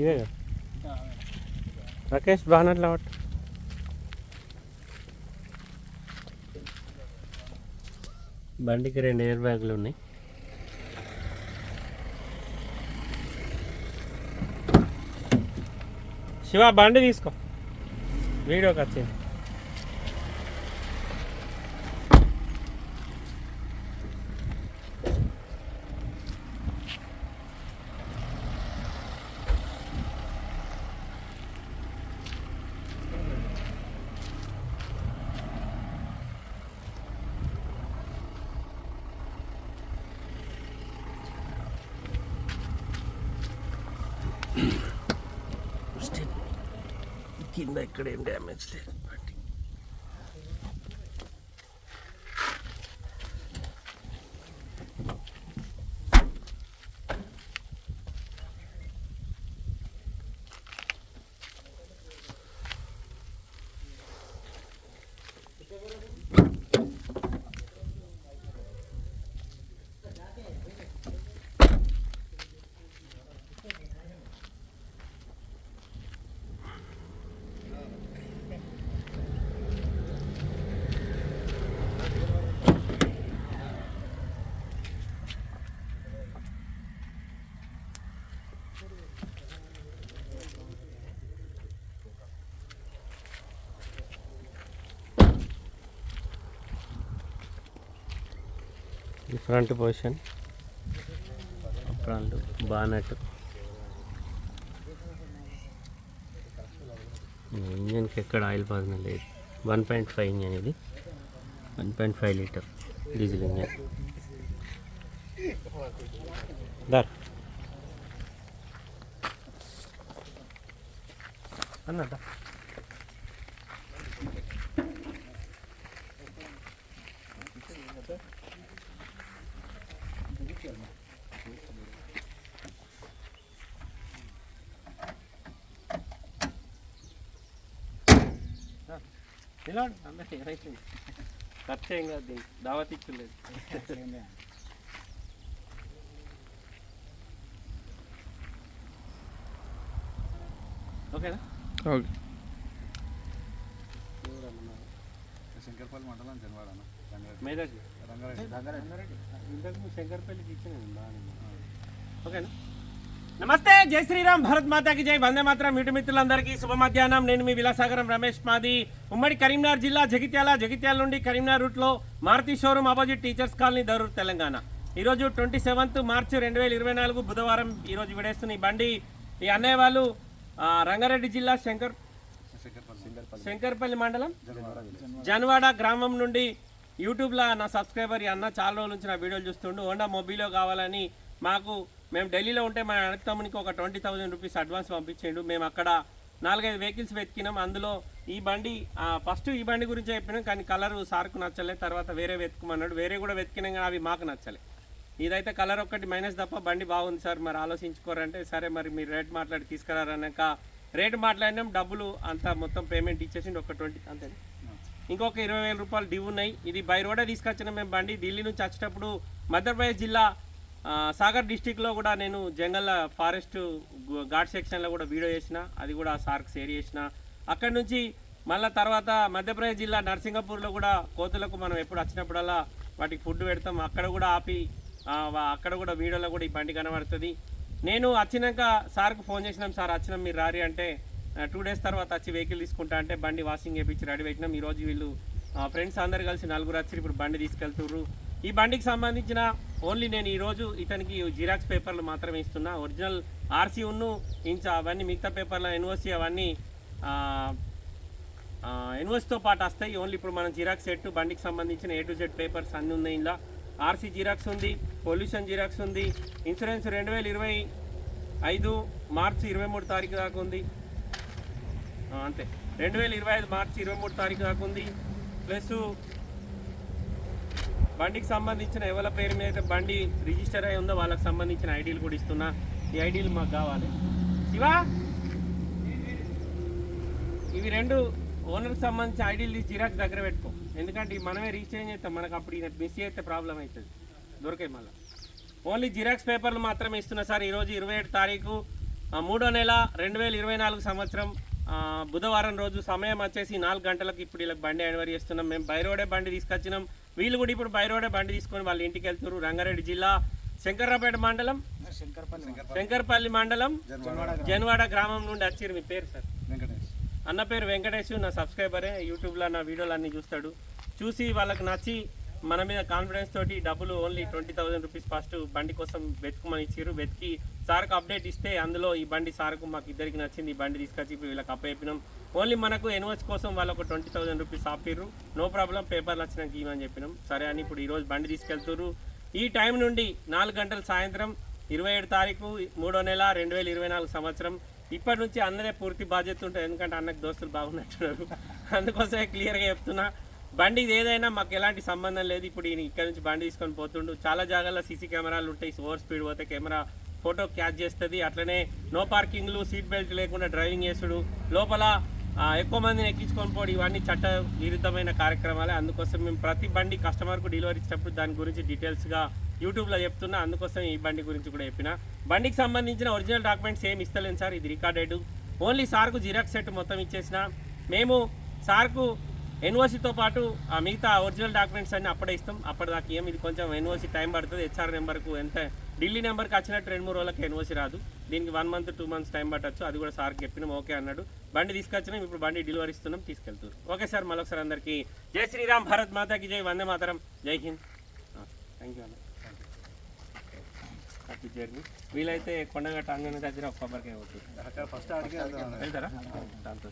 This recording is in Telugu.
ఇవే కదా. రాకేష్ బాగా పట్టు బండికి రెండు ఎయిర్ బ్యాగులు ఉన్నాయి. శివ బండి తీసుకో. వీడియోకి వచ్చింది కింద ఇక్కడ ఏం డ్యామేజ్ లేదు బండి ఫ్రంట్ పొజిషన్ ఫ్రంట్ బానెట్. ఇంజన్కి ఎక్కడ ఆయిల్ పాసిన లేదు. వన్ పాయింట్ ఫైవ్ ఇంజన్ ఇది. One point five litre diesel engine. There అన్నదా ఇలా అందరికీ ఏమైతుంది ఖర్చు ఏం కాదు దీనికి దావత్ ఇచ్చలేదు ఓకేనా ఓకే శంకర్పల్లి మండలం జనవాడ మేదర్జీ ఓకేనా? నమస్తే జై శ్రీరామ్ భరత్ మాతాకి జై. వందే మాత్రం ఇటు మిత్రులందరికీ శుభ మధ్యాహ్నం. నేను మీ విలాసాగరం రమేష్ మాది. ఉమ్మడి కరీంనగర్ జిల్లా జగిత్యాల జగిత్యాల నుండి కరీంనగర్ రూట్లో Maruti showroom opposite teachers colony Dharur Telangana. ఈరోజు ట్వంటీ సెవెంత్ మార్చి రెండు వేల ఇరవై నాలుగు బుధవారం ఈరోజు విడేస్తున్న ఈ బండి. ఈ అన్నయ్య వాళ్ళు రంగారెడ్డి జిల్లా శంకర్ శంకర్పల్లి. మండలం. జన్వాడ గ్రామం నుండి యూట్యూబ్లో నా సబ్స్క్రైబర్ అన్న చాలా రోజుల నుంచి నా వీడియోలు చూస్తుండు. హోండా మొబైలో కావాలని మాకు మేము ఢిల్లీలో ఉంటే మా తమ్మునికి ఒక ట్వంటీ థౌజండ్ రూపీస్ అడ్వాన్స్ పంపించిండు. మేము అక్కడ నాలుగైదు వెహికల్స్ వెతికినాం. అందులో ఈ బండి ఫస్ట్ ఈ బండి గురించి చెప్పినాం కానీ కలర్ సార్కు నచ్చలే తర్వాత వేరే వెతుకుమన్నాడు. వేరే కూడా వెతికినాం కానీ అవి మాకు నచ్చలే. ఇదైతే కలర్ ఒక్కటి మైనస్ తప్ప బండి బాగుంది సార్ మరి ఆలోచించుకోరంటే సరే మరి మీరు రేట్ మాట్లాడి తీసుకురారన్నాక రేట్ మాట్లాడినాం డబ్బులు అంతా మొత్తం పేమెంట్ ఇచ్చేసిండు ఒక ట్వంటీ అంతే ఇంకొక ఇరవై వేల రూపాయలు డ్యూ ఉన్నాయి. ఇది బై రోడే తీసుకొచ్చిన మేము బండి. ఢిల్లీ నుంచి వచ్చేటప్పుడు మధ్యప్రదేశ్ జిల్లా సాగర్ డిస్టిక్లో కూడా నేను జంగల్ ఫారెస్ట్ ఘాట్ సెక్షన్లో కూడా వీడియో చేసిన. అది కూడా సార్కి షేర్ చేసిన. అక్కడి నుంచి మళ్ళీ తర్వాత మధ్యప్రదేశ్ జిల్లా నర్సింగపూర్లో కూడా కోతులకు మనం ఎప్పుడు వచ్చినప్పుడల్లా వాటికి ఫుడ్ పెడతాం. అక్కడ కూడా ఆపి అక్కడ కూడా వీడియోలో కూడా ఈ బండి కనబడుతుంది. నేను వచ్చినాక సార్కు ఫోన్ చేసినాం. సార్ వచ్చినాం మీరు రారి అంటే టూ డేస్ తర్వాత వచ్చి వెహికల్ తీసుకుంటా అంటే బండి వాషింగ్ చేయించి రెడీ పెట్టినాం. ఈరోజు వీళ్ళు ఫ్రెండ్స్ అందరు కలిసి నలుగురు వచ్చి ఇప్పుడు బండి తీసుకెళ్తుర్రు. ఈ బండికి సంబంధించిన ఓన్లీ నేను ఈరోజు ఇతనికి జిరాక్స్ పేపర్లు మాత్రమే ఇస్తున్నా. ఒరిజినల్ ఆర్సీ ఉన్ను ఇంచ అవన్నీ మిగతా పేపర్ల ఎన్ఓసి అవన్నీ ఎన్ఓసితో పాటు వస్తాయి. ఓన్లీ ఇప్పుడు మనం జిరాక్స్ సెట్ బండికి సంబంధించిన ఏ టు జెడ్ పేపర్స్ అన్నీ ఉన్నాయి ఇలా ఆర్సీ జిరాక్స్ ఉంది పొల్యూషన్ జిరాక్స్ ఉంది ఇన్సూరెన్స్ రెండు వేల ఇరవై ఐదు మార్చి ఇరవై మూడు తారీఖు దాకా ఉంది. అంతే. రెండు వేల ఇరవై ఐదు మార్చి ఇరవై మూడు తారీఖు దాకా ఉంది. ప్లస్ బండికి సంబంధించిన ఎవరి పేరు మీద అయితే బండి రిజిస్టర్ అయి ఉందో వాళ్ళకి సంబంధించిన ఐడీలు కూడా ఇస్తున్నా. ఈ ఐడీలు మాకు కావాలి. శివా! ఇవి రెండు ఓనర్కి సంబంధించిన ఐడీలు తీసి జిరాక్స్ దగ్గర పెట్టుకో. ఎందుకంటే ఇవి మనమే రీచేంజ్ చేస్తాం మనకు అప్పుడు ఇది మిస్ అయితే ప్రాబ్లం అవుతుంది. దొరకాయి మళ్ళీ. ఓన్లీ జిరాక్స్ పేపర్లు మాత్రమే ఇస్తున్నా సార్. ఈరోజు ఇరవై ఏడు తారీఖు ఆ, మూడో నెల రెండు వేల ఇరవై నాలుగు సంవత్సరం బుధవారం రోజు సమయం వచ్చేసి నాలుగు గంటలకు ఇప్పుడు వీళ్ళకి బండి డెలివరీ చేస్తున్నాం. మేము బైరోడే బండి తీసుకొచ్చినాం. వీళ్ళు కూడా ఇప్పుడు బైరోడే బండి తీసుకొని వాళ్ళ ఇంటికి వెళ్తున్నారు. రంగారెడ్డి జిల్లా శంకర్రాపేట మండలం. శంకర్పల్లి మండలం. జన్వాడ గ్రామం నుండి వచ్చారు. మీ పేరు సార్? వెంకటేష్. అన్న పేరు వెంకటేష్. నా సబ్స్క్రైబరే యూట్యూబ్లో నా వీడియోలు అన్నీ చూస్తాడు. చూసి వాళ్ళకి నచ్చి మన మీద కాన్ఫిడెన్స్ తోటి డబ్బులు only twenty thousand rupees first బండి కోసం వెతుకుమని ఇచ్చారు వెతికి సార్కు అప్డేట్ ఇస్తే అందులో ఈ బండి సార్కు మాకు ఇద్దరికి నచ్చింది. ఈ బండి తీసుకొచ్చి ఇప్పుడు వీళ్ళకి అప్పయిపోయినాం ఓన్లీ మనకు ఎన్వచ్ కోసం వాళ్ళు ఒక ట్వంటీ థౌసండ్ రూపీస్ ఆపిర్రు నో ప్రాబ్లం పేపర్లు వచ్చినాక ఇవ్వని చెప్పినాం. సరే అని ఇప్పుడు ఈరోజు బండి తీసుకెళ్తున్నారు ఈ టైం నుండి నాలుగు గంటల సాయంత్రం ఇరవై ఏడు తారీఖు మూడో నెల రెండు వేల ఇరవై నాలుగు సంవత్సరం. ఇప్పటి నుంచి అందరే పూర్తి బాధ్యత ఉంటుంది ఎందుకంటే అన్నకు దోస్తులు బాగున్నట్టున్నారు. అందుకోసమే క్లియర్గా చెప్తున్నా. బండి ఇది ఏదైనా మాకు ఎలాంటి సంబంధం లేదు. ఇప్పుడు ఈయన ఇక్కడ నుంచి బండి తీసుకొని పోతుండు. చాలా జాగాల్లో సీసీ కెమెరాలు ఉంటాయి. ఓవర్ స్పీడ్ పోతే కెమెరా ఫోటో క్యాచ్ చేస్తుంది. అట్లనే నో పార్కింగ్లు సీట్ బెల్ట్ లేకుండా డ్రైవింగ్ చేసుడు లోపల ఎక్కువ మందిని ఎక్కించుకొని పోవడం ఇవన్నీ చట్ట విరుద్ధమైన కార్యక్రమాలే. అందుకోసం మేము ప్రతి బండి కస్టమర్కు డెలివరీ ఇచ్చినప్పుడు దాని గురించి డీటెయిల్స్గా యూట్యూబ్లో చెప్తున్నా. అందుకోసం ఈ బండి గురించి కూడా చెప్పిన. బండికి సంబంధించిన ఒరిజినల్ డాక్యుమెంట్స్ ఏమి ఇస్తలేను సార్. ఇది రికార్డెడ్. ఓన్లీ సార్కు జిరాక్స్ సెట్ మొత్తం ఇచ్చేసిన. మేము సార్కు ఎన్ఓసితో పాటు ఆ మిగతా ఒరిజినల్ డాక్యుమెంట్స్ అన్ని అప్పుడే ఇస్తాం. అప్పటిదాకా ఏం ఇది కొంచెం ఎన్ఓసి టైం పడుతుంది. హెచ్ఆర్ నెంబర్కు ఎంత ఢిల్లీ నెంబర్కి వచ్చినట్టు రెండు మూడు రోజులకి ఎన్ఓసి రాదు. దీనికి one month two months time పట్టచ్చు. అది కూడా సార్కి చెప్పినాం. ఓకే అన్నాడు. బండి తీసుకొచ్చినాం. ఇప్పుడు బండి డెలివరీ ఇస్తున్నాం. తీసుకెళ్తారు ఓకే సార్ మరొకసారి అందరికీ జై శ్రీరామ్ భారత్ మాతాకి జై వందే మాతరం. జై హింద్. థ్యాంక్ యూ అన్న. హ్యాపీ జర్నీ వీలైతే కొండగట్ట అంగన దగ్గర ఒక కొబ్బరికాయ అవుతుంది ఫస్ట్ అడిగే వెళ్తారా? దాంతో